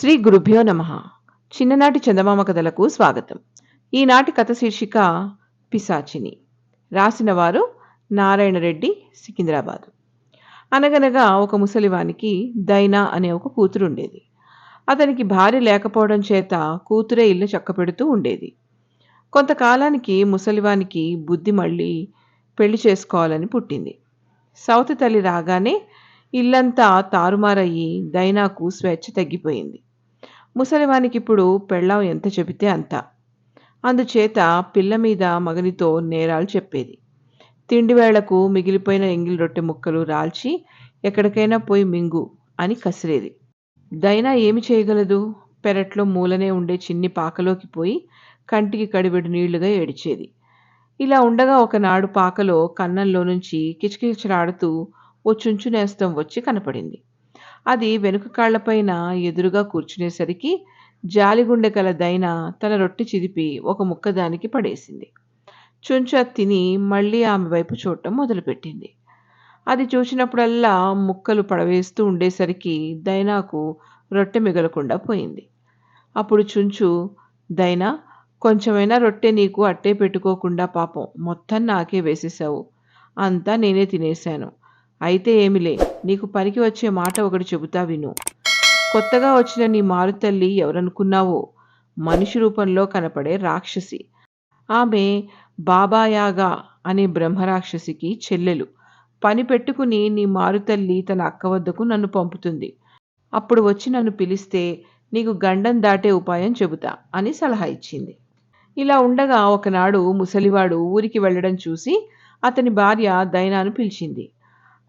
శ్రీ గురుభ్యో నమ. చిన్ననాటి చందమామ కథలకు స్వాగతం. ఈనాటి కథ శీర్షిక పిశాచిని. రాసిన వారు నారాయణ రెడ్డి సికింద్రాబాద్. అనగనగా ఒక ముసలివానికి దైనా అనే ఒక కూతురు ఉండేది. అతనికి భార్య లేకపోవడం చేత కూతురే ఇల్లు చక్కపెడుతూ ఉండేది. కొంతకాలానికి ముసలివానికి బుద్ధి మళ్ళీ పెళ్ళి చేసుకోవాలని పుట్టింది. సౌతి తల్లి రాగానే ఇల్లంతా తారుమారయ్యి దైనాకు స్వేచ్ఛ తగ్గిపోయింది. ముసలివానికిప్పుడు పెళ్ళాం ఎంత చెబితే అంత. అందుచేత పిల్ల మీద మగనితో నేరాలు చెప్పేది. తిండి వేళకు మిగిలిపోయిన ఎంగిలి రొట్టె ముక్కలు రాల్చి ఎక్కడికైనా పోయి మింగు అని కసిరేది. దైనా ఏమి చేయగలదు? పెరట్లో మూలనే ఉండే చిన్ని పాకలోకి పోయి కంటికి కడివెడు నీళ్ళుగా ఏడిచేది. ఇలా ఉండగా ఒకనాడు పాకలో కన్నంలో నుంచి కిచకిచలాడుతూ ఓ చుంచు నేస్తం వచ్చి కనపడింది. అది వెనుక కాళ్ళపైన ఎదురుగా కూర్చునేసరికి జాలిగుండె కల దైన తన రొట్టె చిదిపి ఒక ముక్క దానికి పడేసింది. చుంచు తిని మళ్ళీ ఆమె వైపు చూడటం మొదలుపెట్టింది. అది చూసినప్పుడల్లా ముక్కలు పడవేస్తూ ఉండేసరికి దైనాకు రొట్టె మిగలకుండా పోయింది. అప్పుడు చుంచు దైనా కొంచెమైనా రొట్టె నీకు అట్టే పెట్టుకోకుండా పాపం మొత్తం నాకే వేసేసావు. అంతా నేనే తినేశాను. అయితే ఏమిలే నీకు పనికి వచ్చే మాట ఒకటి చెబుతా విను. కొత్తగా వచ్చిన నీ మారుతల్లి ఎవరనుకున్నావో? మనిషి రూపంలో కనపడే రాక్షసి. ఆమె బాబాయాగా అనే బ్రహ్మరాక్షసికి చెల్లెలు. పని పెట్టుకుని నీ మారుతల్లి తన అక్క వద్దకు నన్ను పంపుతుంది. అప్పుడు వచ్చి నన్ను పిలిస్తే నీకు గండం దాటే ఉపాయం చెబుతా అని సలహా ఇచ్చింది. ఇలా ఉండగా ఒకనాడు ముసలివాడు ఊరికి వెళ్ళడం చూసి అతని భార్య దైనాను పిలిచింది.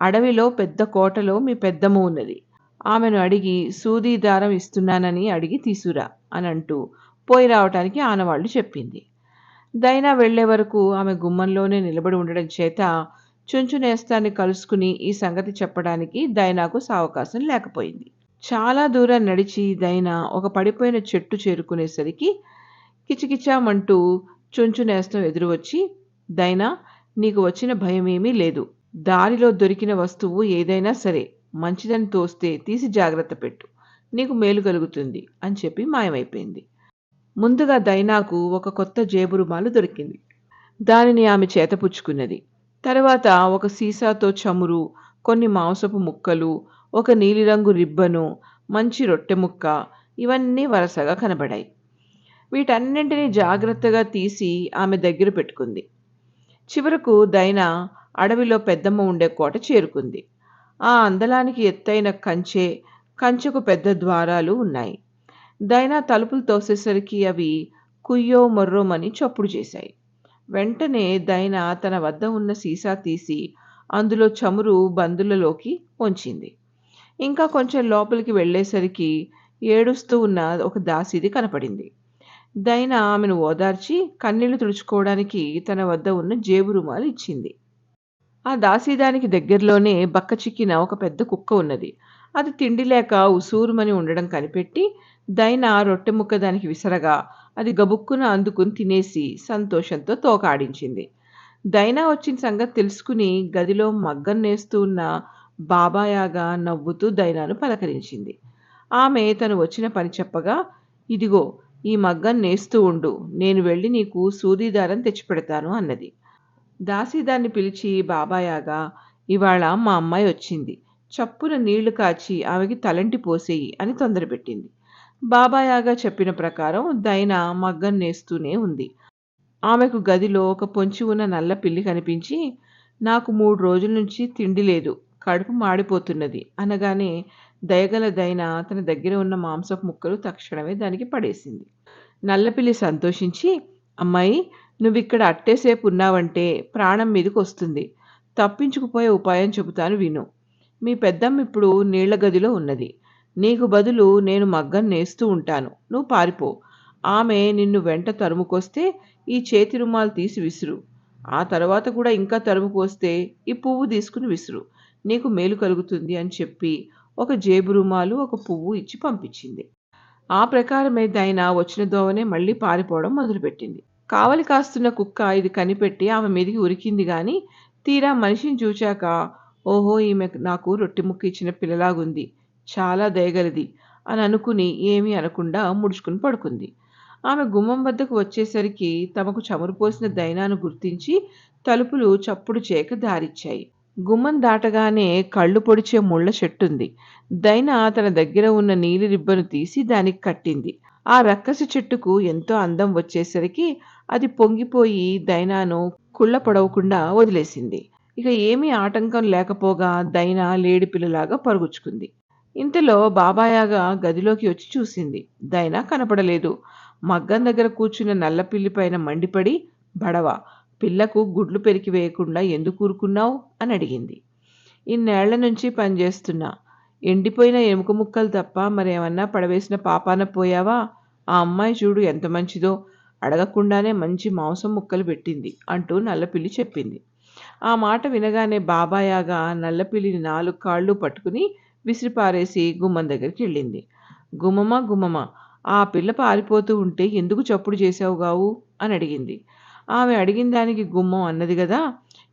అడవిలో పెద్ద కోటలో మీ పెద్దమ్మ ఉన్నది. ఆమెను అడిగి సూదీ దారం ఇస్తున్నానని అడిగి తీసురా అని అంటూ పోయి రావటానికి ఆనవాళ్ళు చెప్పింది. దైనా వెళ్ళే వరకు ఆమె గుమ్మంలోనే నిలబడి ఉండడం చేత చుంచు నేస్తాన్ని కలుసుకుని ఈ సంగతి చెప్పడానికి దైనాకు సావకాశం లేకపోయింది. చాలా దూరం నడిచి దైనా ఒక పడిపోయిన చెట్టు చేరుకునేసరికి కిచకిచామంటూ చుంచు నేస్తం ఎదురు వచ్చి దైనా నీకు వచ్చిన భయమేమీ లేదు. దారిలో దొరికిన వస్తువు ఏదైనా సరే మంచిదని తోస్తే తీసి జాగ్రత్త పెట్టు. నీకు మేలు కలుగుతుంది అని చెప్పి మాయమైపోయింది. ముందుగా దైనాకు ఒక కొత్త జేబు రుమాలు దొరికింది. దానిని ఆమె చేతపుచ్చుకున్నది తర్వాత ఒక సీసాతో చమురు కొన్ని మాంసపు ముక్కలు ఒక నీలిరంగు రిబ్బను మంచి రొట్టె ముక్క ఇవన్నీ వరుసగా కనబడాయి. వీటన్నింటినీ జాగ్రత్తగా తీసి ఆమె దగ్గర పెట్టుకుంది. చివరకు దైనా అడవిలో పెద్దమ్మ ఉండే కోట చేరుకుంది. ఆ అందలానికి ఎత్తైన కంచె కంచెకు పెద్ద ద్వారాలు ఉన్నాయి. దైనా తలుపులు తోసేసరికి అవి కుయ్యో మొర్రోమని చప్పుడు చేశాయి. వెంటనే దైన తన వద్ద ఉన్న సీసా తీసి అందులో చమురు బందులలోకి ఉంచింది ఇంకా కొంచెం లోపలికి వెళ్ళేసరికి ఏడుస్తూ ఉన్న ఒక దాసీది కనపడింది. దైన ఆమెను ఓదార్చి కన్నీళ్ళు తుడుచుకోవడానికి తన వద్ద ఉన్న జేబు రుమాలు ఇచ్చింది. ఆ దాసీదానికి దగ్గరలోనే బక్క చిక్కిన ఒక పెద్ద కుక్క ఉన్నది. అది తిండి లేక ఉసూరుమని ఉండడం కనిపెట్టి దైన రొట్టె ముక్క దానికి విసరగా. అది గబుక్కున అందుకుని తినేసి సంతోషంతో తోకాడించింది దైనా వచ్చిన సంగతి తెలుసుకుని గదిలో మగ్గం నేస్తూ ఉన్న బాబాయాగా నవ్వుతూ దైనాను పలకరించింది. ఆమె తను వచ్చిన పని చెప్పగా ఇదిగో ఈ మగ్గం నేస్తూ ఉండు. నేను వెళ్ళి నీకు సూదీదారం తెచ్చిపెడతాను అన్నది. దాసి దాన్ని పిలిచి బాబాయాగా ఇవాళ మా అమ్మాయి వచ్చింది. చప్పున నీళ్ళు కాచి ఆమెకి తలంటి పోసేయి అని తొందరపెట్టింది. బాబాయాగా చెప్పిన ప్రకారం దైన మగ్గం నేస్తూనే ఉంది. ఆమెకు గదిలో ఒక పొంచి ఉన్న నల్ల పిల్లి కనిపించి నాకు మూడు రోజుల నుంచి తిండి లేదు కడుపు మాడిపోతున్నది అనగానే దయగల దైన తన దగ్గర ఉన్న మాంసపు ముక్కలు తక్షణమే దానికి పడేసింది. నల్లపిల్లి సంతోషించి అమ్మాయి నువ్విక్కడ అట్టేసేపు ఉన్నావంటే ప్రాణం మీదకి వస్తుంది తప్పించుకుపోయే ఉపాయం చెబుతాను విను. మీ పెద్దమ్మ ఇప్పుడు నీళ్ళ గదిలో ఉన్నది. నీకు బదులు నేను మగ్గం నేస్తూ ఉంటాను. నువ్వు పారిపో. ఆమె నిన్ను వెంట తరుముకొస్తే ఈ చేతి రుమాలు తీసి విసురు. ఆ తర్వాత కూడా ఇంకా తరుముకొస్తే ఈ పువ్వు తీసుకుని విసురు. నీకు మేలు కలుగుతుంది అని చెప్పి ఒక జేబు రుమాలు ఒక పువ్వు ఇచ్చి పంపించింది. ఆ ప్రకారమే దైనా వచ్చిన దోవనే మళ్ళీ పారిపోవడం మొదలుపెట్టింది. కావలి కాస్తున్న కుక్క ఇది కనిపెట్టి ఆమె మీదికి ఉరికింది గాని తీరా మనిషిని చూచాక ఓహో ఈమె నాకు రొట్టె ముక్క ఇచ్చిన పిల్లలాగుంది. చాలా దయగలది అని అనుకుని ఏమీ అనకుండా ముడుచుకుని పడుకుంది. ఆమె గుమ్మం వద్దకు వచ్చేసరికి తమకు చమురు పోసిన దైనాను గుర్తించి తలుపులు చప్పుడు చేయక దారిచ్చాయి. గుమ్మం దాటగానే కళ్ళు పొడిచే ముళ్ళ చెట్టుంది. దైన తన దగ్గర ఉన్న నీలి రిబ్బను తీసి దానికి కట్టింది. ఆ రక్కసి చెట్టుకు ఎంతో అందం వచ్చేసరికి అది పొంగిపోయి దైనాను కుళ్ళ పొడవకుండా వదిలేసింది. ఇక ఏమీ ఆటంకం లేకపోగా దైనా లేడిపిల్లలాగా పరుగుచుకుంది ఇంతలో బాబాయాగా గదిలోకి వచ్చి చూసింది. దైనా కనపడలేదు. మగ్గం దగ్గర కూర్చున్న నల్లపిల్లి పైన మండిపడి బడవ పిల్లకు గుడ్లు పెరికి వేయకుండా ఎందుకు ఊరుకున్నావు? అని అడిగింది. ఇన్నేళ్ళ నుంచి పనిచేస్తున్నా ఎండిపోయిన ఎముక ముక్కలు తప్ప మరేమన్నా పడవేసిన పాపాన పోయావా? ఆ అమ్మాయి చూడు ఎంత మంచిదో. అడగకుండానే మంచి మాంసం ముక్కలు పెట్టింది అంటూ నల్లపిల్లి చెప్పింది. ఆ మాట వినగానే బాబాయాగా నల్లపిల్లిని నాలుగు కాళ్ళు పట్టుకుని విసిరిపారేసి గుమ్మం దగ్గరికి వెళ్ళింది. గుమ్మమా గుమ్మమా ఆ పిల్ల పారిపోతూ ఉంటే ఎందుకు చప్పుడు చేసావు గావు? అని అడిగింది. ఆమె అడిగిన దానికి గుమ్మం అన్నది కదా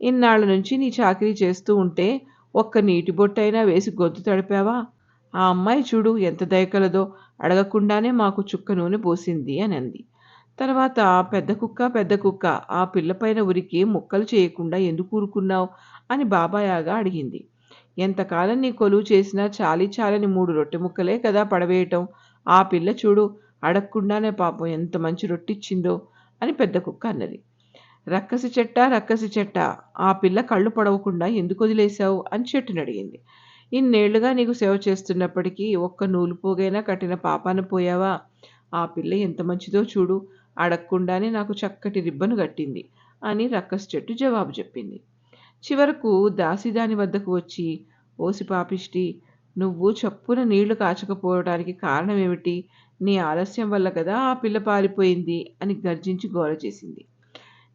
ఇన్నాళ్ళ నుంచి నీ చాకరీ చేస్తూ ఉంటే ఒక్క నీటి బొట్టైనా వేసి గొంతు తడిపావా? ఆ అమ్మాయి చూడు ఎంత దయకలదో అడగకుండానే మాకు చుక్క నూనె పోసింది అని అంది. తర్వాత పెద్ద కుక్క పెద్ద కుక్క ఆ పిల్లపైన ఉరికి ముక్కలు చేయకుండా ఎందుకు ఊరుకున్నావు? అని బాబాయాగా అడిగింది. ఎంతకాలం నీ కొలువు చేసినా చాలి చాలని మూడు రొట్టె ముక్కలే కదా పడవేయటం? ఆ పిల్ల చూడు అడగకుండానే పాపం ఎంత మంచి రొట్టిచ్చిందో అని పెద్ద కుక్క అన్నది. రక్కసి చెట్ట రక్కసి చెట్ట ఆ పిల్ల కళ్ళు పడవకుండా ఎందుకు వదిలేశావు? అని చెట్టుని అడిగింది. ఇన్నేళ్ళుగా నీకు సేవ చేస్తున్నప్పటికీ ఒక్క నూలు పోగైనా కట్టిన పాపాన పోయావా? ఆ పిల్ల ఎంత మంచిదో చూడు అడగకుండానే నాకు చక్కటి రిబ్బను కట్టింది అని రక్కస్ చెట్టు జవాబు చెప్పింది. చివరకు దాసి దాని వద్దకు వచ్చి ఓసి పాపిష్టి నువ్వు చప్పున నీళ్ళు కాచకపోవడానికి కారణమేమిటి నీ ఆలస్యం వల్ల కదా ఆ పిల్ల పారిపోయింది అని గర్జించి గోల చేసింది.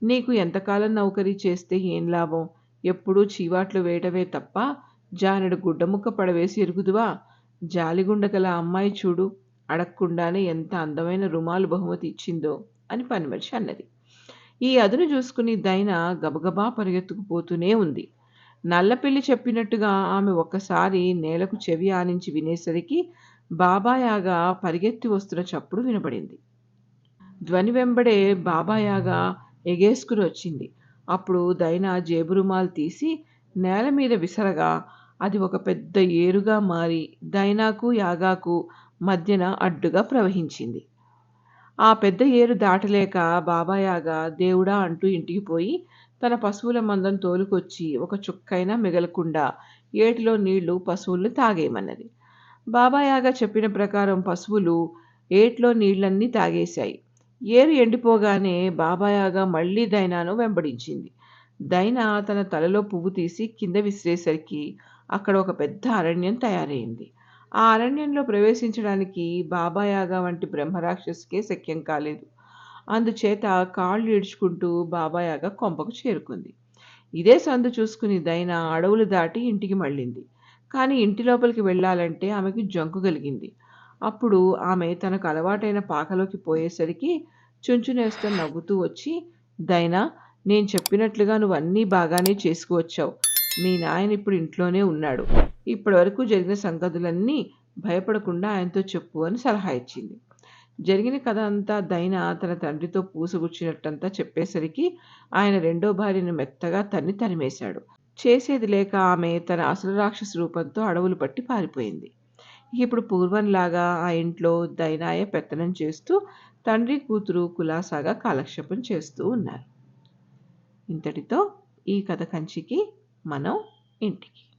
నీకు ఎంతకాలం నౌకరీ చేస్తే ఏం లాభం? ఎప్పుడూ చీవాట్లు వేయటమే తప్ప జానెడు గుడ్డముక్క పడవేసి ఎరుగుదువా? జాలిగుండగల అమ్మాయి చూడు అడగకుండానే ఎంత అందమైన రుమాలు బహుమతి ఇచ్చిందో. అని పనిమనిషి అన్నది. ఈ అదును చూసుకుని దైన గబగబా పరిగెత్తుకుపోతూనే ఉంది. నల్లపిల్లి చెప్పినట్టుగా ఆమె ఒక్కసారి నేలకు చెవి ఆనించి వినేసరికి బాబాయాగా పరిగెత్తి వస్తున్న చప్పుడు వినబడింది. ధ్వని వెంబడే బాబాయాగా ఎగేసుకుని వచ్చింది. అప్పుడు దైన జేబురుమాలు తీసి నేల మీద విసరగా అది ఒక పెద్ద ఏరుగా మారి దైనాకు యాగాకు మధ్యన అడ్డుగా ప్రవహించింది. ఆ పెద్ద ఏరు దాటలేక బాబాయాగా దేవుడా అంటూ ఇంటికి పోయి తన పశువుల మందం తోలుకొచ్చి ఒక చుక్కైనా మిగలకుండా ఏటిలో నీళ్ళు పశువులను తాగేయమన్నది. బాబాయాగా చెప్పిన ప్రకారం పశువులు ఏట్లో నీళ్ళన్నీ తాగేశాయి. ఏరు ఎండిపోగానే బాబాయాగా మళ్ళీ దైనాను వెంబడించింది. దైనా తన తలలో పువ్వు తీసి కింద విసిరేసరికి అక్కడ ఒక పెద్ద అరణ్యం తయారైంది. ఆ అరణ్యంలో ప్రవేశించడానికి బాబాయాగా వంటి బ్రహ్మరాక్షసుకే శక్యం కాలేదు. అందుచేత కాళ్ళు ఈడ్చుకుంటూ బాబాయాగా కొంపకు చేరుకుంది. ఇదే సందు చూసుకుని దైన అడవులు దాటి ఇంటికి మళ్ళింది. కానీ ఇంటి లోపలికి వెళ్ళాలంటే ఆమెకి జంకు కలిగింది. అప్పుడు ఆమె తనకు అలవాటైన పాకలోకి పోయేసరికి చుంచునేస్తో నవ్వుతూ వచ్చి దైనా నేను చెప్పినట్లుగా నువ్వు అన్నీ బాగానే చేసుకువచ్చావు. మీ నాయన ఇప్పుడు ఇంట్లోనే ఉన్నాడు. ఇప్పటి వరకు జరిగిన సంగతులన్నీ భయపడకుండా ఆయనతో చెప్పు అని సలహా ఇచ్చింది. జరిగిన కథ అంతా దైన తన తండ్రితో పూసగుచ్చినట్టంతా చెప్పేసరికి ఆయన రెండో భార్యను మెత్తగా తన్ని తరిమేశాడు. చేసేది లేక ఆమె తన అసలు రాక్షస రూపంతో అడవులు పట్టి పారిపోయింది. ఇప్పుడు పూర్వంలాగా ఆ ఇంట్లో దైనాయ పెత్తనం చేస్తూ తండ్రి కూతురు కులాసాగా కాలక్షేపం చేస్తూ ఉన్నారు. ఇంతటితో ఈ కథ కంచికి మనం ఇంటికి.